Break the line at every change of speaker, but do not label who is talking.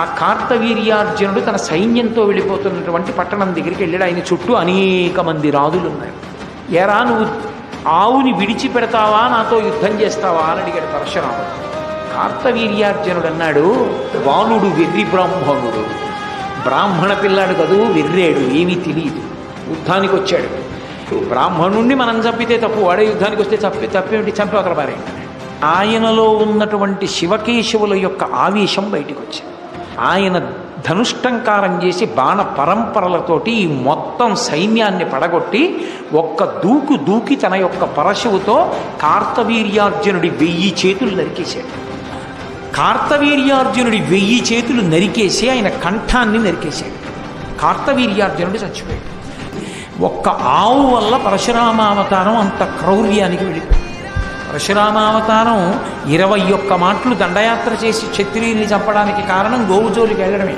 ఆ కార్తవీర్యార్జునుడు తన సైన్యంతో వెళ్ళిపోతున్నటువంటి పట్టణం దగ్గరికి వెళ్ళాడు. ఆయన చుట్టూ అనేక మంది రాజులు ఉన్నారు ఎరా నువ్వు ఆవుని విడిచిపెడతావా? నాతో యుద్ధం చేస్తావా? అని అడిగాడు పరశురాముడు. కార్తవీర్యార్జునుడు అన్నాడు బాలుడు వెర్రి బ్రాహ్మణుడు. బ్రాహ్మణ పిల్లాడు కదూ? వెర్రాడు. ఏమీ తెలియదు యుద్ధానికి వచ్చాడు. బ్రాహ్మణుణ్ణి మనం చంపితే తప్పు. వాడే యుద్ధానికి వస్తే తప్పి తప్పేమిటి చంపి అక్కడ పారే ఆయనలో ఉన్నటువంటి శివకేశవుల యొక్క ఆవేశం బయటకు వచ్చింది. ఆయన ధనుష్టంకారం చేసి బాణ పరంపరలతోటి ఈ మొత్తం సైన్యాన్ని పడగొట్టి ఒక్క దూకు దూకి తన యొక్క పరశువుతో కార్తవీర్యార్జునుడి వెయ్యి చేతులు నరికేశాడు. కార్తవీర్యార్జునుడి వెయ్యి చేతులు నరికేసి ఆయన కంఠాన్ని నరికేశాడు. కార్తవీర్యార్జునుడు చచ్చిపోయాడు. ఒక్క ఆవు వల్ల పరశురామావతారం అంత క్రౌర్యానికి వెళ్ళిపోయింది. పరశురామావతారం ఇరవై ఒక్క మాటలు దండయాత్ర చేసి క్షత్రియుల్ని చంపడానికి కారణం గోవుజోలికి వెళ్ళడమే.